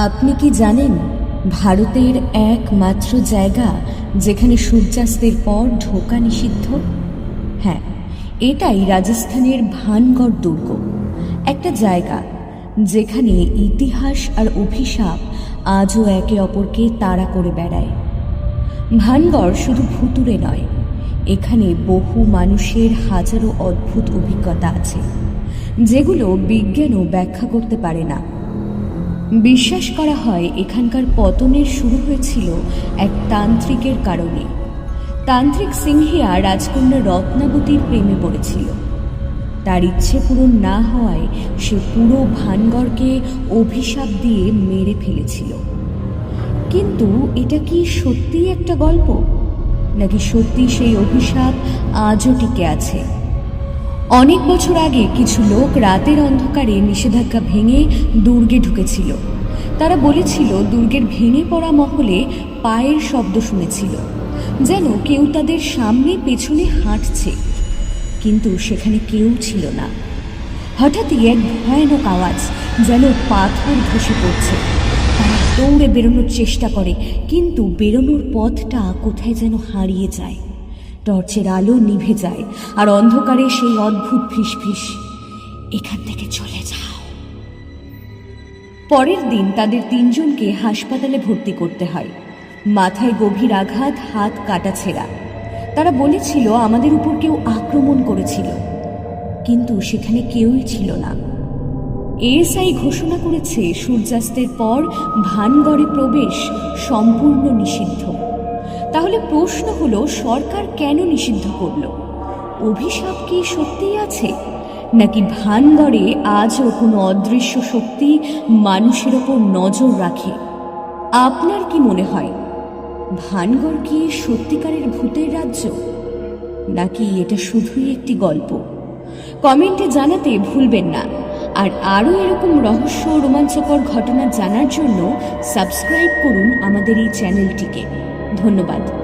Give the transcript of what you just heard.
আপনি কি জানেন, ভারতের একমাত্র জায়গা যেখানে সূর্যাস্তের পর ঢোকা নিষিদ্ধ? হ্যাঁ এটাই রাজস্থানের ভানগড় দুর্গ। একটা জায়গা যেখানে ইতিহাস আর অভিশাপ আজও একে অপরকে তাড়া করে বেড়ায়। ভানগড় শুধু ভুতুরে নয়, এখানে বহু মানুষের হাজারো অদ্ভুত অভিজ্ঞতা আছে, যেগুলো বিজ্ঞানও ব্যাখ্যা করতে পারে না। বিশ্বাস করা হয় এখানকার পতনের শুরু হয়েছিল এক তান্ত্রিকের কারণে। তান্ত্রিক সিংহিয়া রাজকন্যা রত্নাবতীর প্রেমে পড়েছিল। তার ইচ্ছে পূরণ না হওয়ায় সে পুরো ভানগড়কে অভিশাপ দিয়ে মেরে ফেলেছিল। কিন্তু এটা কি সত্যিই একটা গল্প? নাকি সত্যি সেই অভিশাপ আজও টিকে আছে? অনেক বছর আগে কিছু লোক রাতের অন্ধকারে নিষেধাজ্ঞা ভেঙে দুর্গে ঢুকেছিল। তারা বলেছিল দুর্গের ভেঙে পড়া মহলে পায়ের শব্দ শুনেছিল, যেন কেউ তাদের সামনে পেছনে হাঁটছে। কিন্তু সেখানে কেউ ছিল না। হঠাৎই এক ভয়ানক আওয়াজ যেন পাথর ধসে পড়ছে। তারা দৌড়ে বেরোনোর চেষ্টা করে, কিন্তু বেরোনোর পথটা কোথায় যেন হারিয়ে যায়। টর্চের আলো নিভে যায়, আর অন্ধকারে সেই অদ্ভুত ফিসফিস এখান থেকে চলে যাও পরের দিন তাদের তিনজনকে হাসপাতালে ভর্তি করতে হয়। মাথায় গভীর আঘাত, হাত কাটা ছেঁড়া। তারা বলেছিল, আমাদের উপর কেউ আক্রমণ করেছিল। কিন্তু সেখানে কেউই ছিল না। এএসআই ঘোষণা করেছে, সূর্যাস্তের পর ভানগড়ে প্রবেশ সম্পূর্ণ নিষিদ্ধ। তাহলে প্রশ্ন হলো, সরকার কেন নিষিদ্ধ করল? অভিশাপ কি সত্যিই আছে? নাকি ভানগড়ে আজও কোনো অদৃশ্য শক্তি মানুষের ওপর নজর রাখে? আপনার কি মনে হয় ভানগড় কি সত্যিকারের ভূতের রাজ্য? নাকি এটা শুধুই একটি গল্প? কমেন্টে জানাতে ভুলবেন না। আর আরও এরকম রহস্য রোমাঞ্চকর ঘটনা জানার জন্য সাবস্ক্রাইব করুন আমাদের এই চ্যানেলটিকে। ধন্যবাদ।